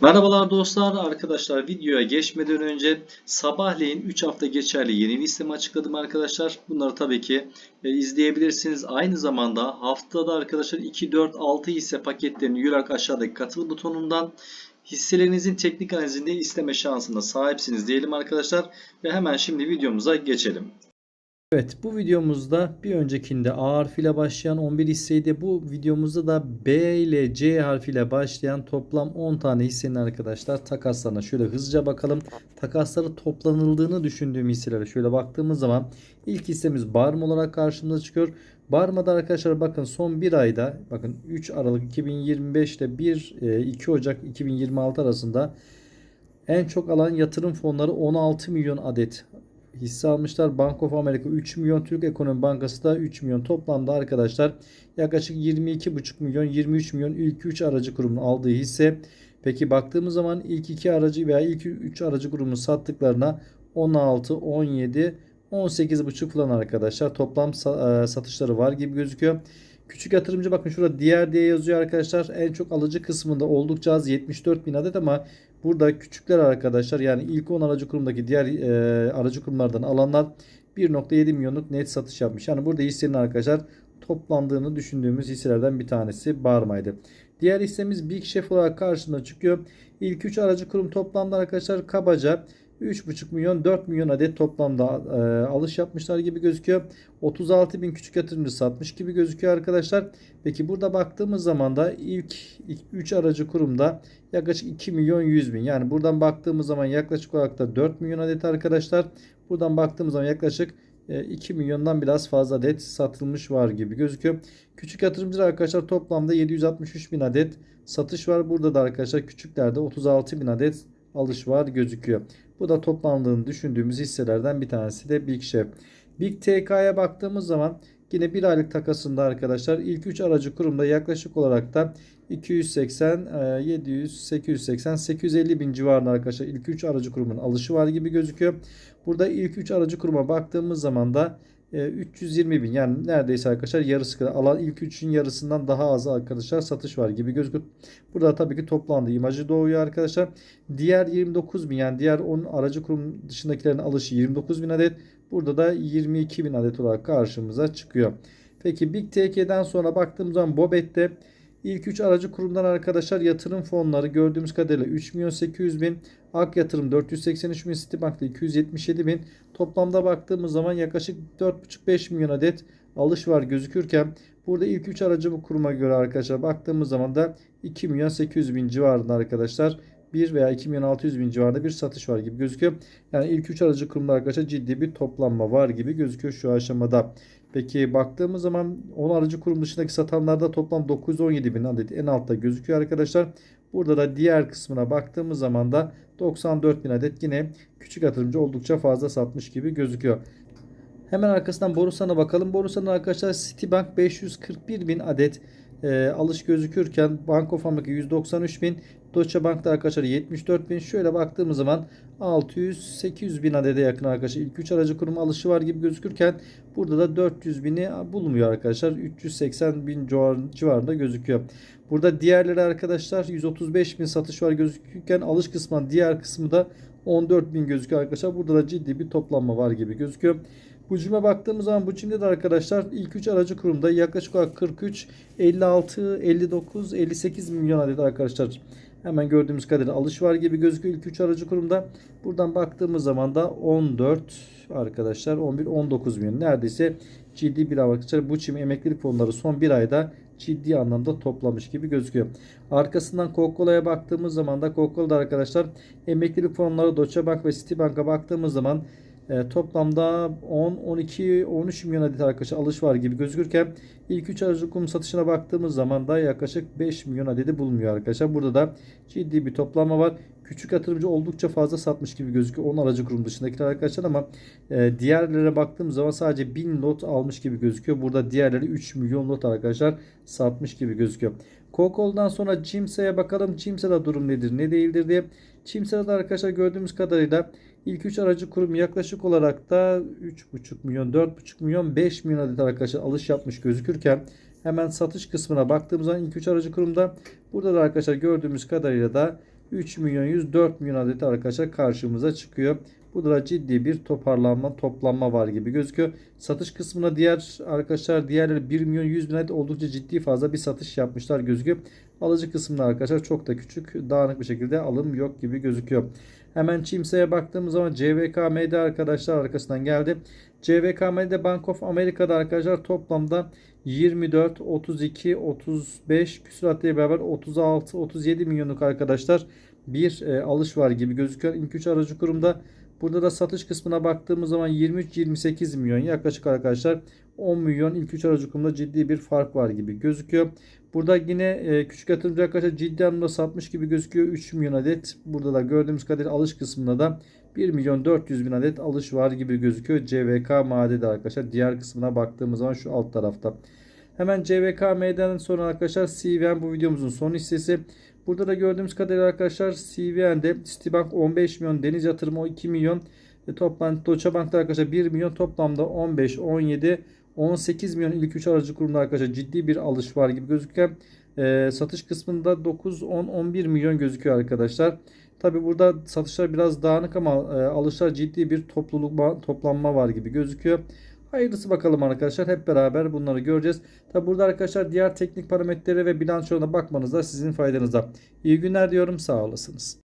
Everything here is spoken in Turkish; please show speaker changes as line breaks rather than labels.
Merhabalar dostlar, arkadaşlar videoya geçmeden önce sabahleyin 3 hafta geçerli yeni listemi açıkladım arkadaşlar. Bunları tabii ki e, izleyebilirsiniz. Aynı zamanda haftada arkadaşlar 2, 4, 6 hisse paketlerini yürürek aşağıdaki katıl butonundan hisselerinizin teknik analizinde isteme şansına sahipsiniz diyelim arkadaşlar. Ve hemen şimdi videomuza geçelim.
Evet bu videomuzda bir öncekinde A harfiyle başlayan 11 hisseydi. Bu videomuzda da B ile C harfiyle başlayan toplam 10 tane hissenin arkadaşlar takaslarına şöyle hızlıca bakalım. Takasları toplanıldığını düşündüğüm hisselere şöyle baktığımız zaman ilk hissemiz Barm olarak karşımıza çıkıyor. Barma'da arkadaşlar bakın son bir ayda bakın 3 Aralık 2025 ile 1 2 Ocak 2026 arasında en çok alan yatırım fonları 16 milyon adet hisse almışlar. Bank of America 3 milyon, Türk Ekonomi Bankası da 3 milyon. Toplamda arkadaşlar yaklaşık 22,5 milyon, 23 milyon ilk 3 aracı kurumun aldığı hisse. Peki baktığımız zaman ilk 2 aracı veya ilk 3 aracı kurumun sattıklarına 16, 17, 18,5 falan arkadaşlar toplam satışları var gibi gözüküyor. Küçük yatırımcı bakın şurada diğer diye yazıyor arkadaşlar. En çok alıcı kısmında oldukça az 74 bin adet ama burada küçükler arkadaşlar yani ilk 10 aracı kurumdaki diğer e, aracı kurumlardan alanlar 1.7 milyonluk net satış yapmış. Yani burada hissenin arkadaşlar toplandığını düşündüğümüz hisselerden bir tanesi Barma'ydı. Diğer hissemiz Big Chef olarak karşımıza çıkıyor. İlk 3 aracı kurum toplamda arkadaşlar kabaca 3,5 milyon 4 milyon adet toplamda e, alış yapmışlar gibi gözüküyor. 36 bin küçük yatırımcı satmış gibi gözüküyor arkadaşlar. Peki burada baktığımız zaman da ilk 3 aracı kurumda yaklaşık 2 milyon 100 bin. Yani buradan baktığımız zaman yaklaşık olarak da 4 milyon adet arkadaşlar. Buradan baktığımız zaman yaklaşık 2 e, milyondan biraz fazla adet satılmış var gibi gözüküyor. Küçük yatırımcılar arkadaşlar toplamda 763 bin adet satış var. Burada da arkadaşlar küçüklerde 36 bin adet alış var gözüküyor. Bu da toplandığını düşündüğümüz hisselerden bir tanesi de Big Chef. Big TK'ya baktığımız zaman yine bir aylık takasında arkadaşlar ilk 3 aracı kurumda yaklaşık olarak da 280, 700, 880, 850 bin civarında arkadaşlar ilk 3 aracı kurumun alışı var gibi gözüküyor. Burada ilk 3 aracı kuruma baktığımız zaman da 320 e, bin yani neredeyse arkadaşlar yarısı kadar alan ilk üçün yarısından daha az arkadaşlar satış var gibi gözüküyor. Burada tabii ki toplandı imajı doğuyor arkadaşlar. Diğer 29 bin yani diğer 10 aracı kurum dışındakilerin alışı 29 bin adet. Burada da 22 bin adet olarak karşımıza çıkıyor. Peki Big TK'den sonra baktığımız zaman Bobet'te İlk 3 aracı kurumdan arkadaşlar yatırım fonları gördüğümüz kadarıyla 3 milyon 800 bin. Ak yatırım 483 bin. Citibank'ta 277 bin. Toplamda baktığımız zaman yaklaşık 4,5-5 milyon adet alış var gözükürken burada ilk 3 aracı bu kuruma göre arkadaşlar baktığımız zaman da 2 milyon 800 bin civarında arkadaşlar 1 veya 2 milyon 600 bin civarında bir satış var gibi gözüküyor. Yani ilk 3 aracı kurumda arkadaşlar ciddi bir toplanma var gibi gözüküyor şu aşamada. Peki baktığımız zaman 10 aracı kurum dışındaki satanlarda toplam 917 bin adet en altta gözüküyor arkadaşlar. Burada da diğer kısmına baktığımız zaman da 94 bin adet yine küçük yatırımcı oldukça fazla satmış gibi gözüküyor. Hemen arkasından Borusan'a bakalım. Borusan'ın arkadaşlar Citibank 541 bin adet e, alış gözükürken Bank of America 193 bin Deutsche Bank'ta arkadaşlar 74 bin. Şöyle baktığımız zaman 600-800 bin adede yakın arkadaşlar. ilk 3 aracı kurum alışı var gibi gözükürken burada da 400 bini bulmuyor arkadaşlar. 380 bin civarında gözüküyor. Burada diğerleri arkadaşlar 135 bin satış var gözükürken alış kısmı diğer kısmı da 14 bin gözüküyor arkadaşlar. Burada da ciddi bir toplanma var gibi gözüküyor. Bu cime baktığımız zaman bu cimde de arkadaşlar ilk 3 aracı kurumda yaklaşık olarak 43, 56, 59, 58 milyon adet arkadaşlar. Hemen gördüğümüz kadarıyla alış var gibi gözüküyor ilk 3 aracı kurumda. Buradan baktığımız zaman da 14 arkadaşlar 11 19 milyon neredeyse ciddi bir arkadaşlar bu çim emeklilik fonları son bir ayda ciddi anlamda toplamış gibi gözüküyor. Arkasından Coca-Cola'ya baktığımız zaman da Coca-Cola'da arkadaşlar emeklilik fonları Deutsche Bank ve Citibank'a baktığımız zaman e, toplamda 10, 12, 13 milyon adet arkadaşlar alış var gibi gözükürken ilk 3 aracı kum satışına baktığımız zaman da yaklaşık 5 milyon adedi bulmuyor arkadaşlar. Burada da ciddi bir toplanma var. Küçük yatırımcı oldukça fazla satmış gibi gözüküyor. 10 aracı kurum dışındakiler arkadaşlar ama e, diğerlere baktığımız zaman sadece 1000 lot almış gibi gözüküyor. Burada diğerleri 3 milyon lot arkadaşlar satmış gibi gözüküyor. Coca-Cola'dan sonra Cimse'ye bakalım. Cimse'de durum nedir ne değildir diye. Cimse'de arkadaşlar gördüğümüz kadarıyla İlk 3 aracı kurum yaklaşık olarak da 3,5 milyon, 4,5 milyon, 5 milyon adet arkadaşlar alış yapmış gözükürken hemen satış kısmına baktığımız zaman ilk 3 aracı kurumda burada da arkadaşlar gördüğümüz kadarıyla da 3 milyon 104 milyon adet arkadaşlar karşımıza çıkıyor. Burada da ciddi bir toparlanma, toplanma var gibi gözüküyor. Satış kısmına diğer arkadaşlar diğerleri 1 milyon 100 bin adet oldukça ciddi fazla bir satış yapmışlar gözüküyor. Alıcı kısmında arkadaşlar çok da küçük, dağınık bir şekilde alım yok gibi gözüküyor. Hemen Çimsa'ya baktığımız zaman CVKM'de arkadaşlar arkasından geldi. CVKM'de Bank of America'da arkadaşlar toplamda 24, 32, 35 küsuratla beraber 36, 37 milyonluk arkadaşlar bir e, alış var gibi gözüküyor. İlk 3 aracı kurumda burada da satış kısmına baktığımız zaman 23-28 milyon yaklaşık arkadaşlar 10 milyon ilk 3 aracı ciddi bir fark var gibi gözüküyor. Burada yine e, küçük yatırımcı arkadaşlar ciddi anlamda satmış gibi gözüküyor. 3 milyon adet. Burada da gördüğümüz kadarıyla alış kısmında da 1 milyon 400 bin adet alış var gibi gözüküyor. CVK madede arkadaşlar. Diğer kısmına baktığımız zaman şu alt tarafta. Hemen CVKM'den sonra arkadaşlar CVN bu videomuzun son hissesi. Burada da gördüğümüz kadarıyla arkadaşlar CVN'de Citibank 15 milyon, Deniz Yatırımı 2 milyon, e, toplam Deutsche Bank'ta arkadaşlar 1 milyon toplamda 15, 17, 18 milyon ilk 3 aracı kurumda arkadaşlar ciddi bir alış var gibi gözüküyor. E, satış kısmında 9, 10, 11 milyon gözüküyor arkadaşlar. Tabi burada satışlar biraz dağınık ama e, alışlar ciddi bir topluluk toplanma var gibi gözüküyor. Hayırlısı bakalım arkadaşlar. Hep beraber bunları göreceğiz. Tabi burada arkadaşlar diğer teknik parametrelere ve bilançolarına bakmanız da sizin faydanıza. İyi günler diyorum. Sağ olasınız.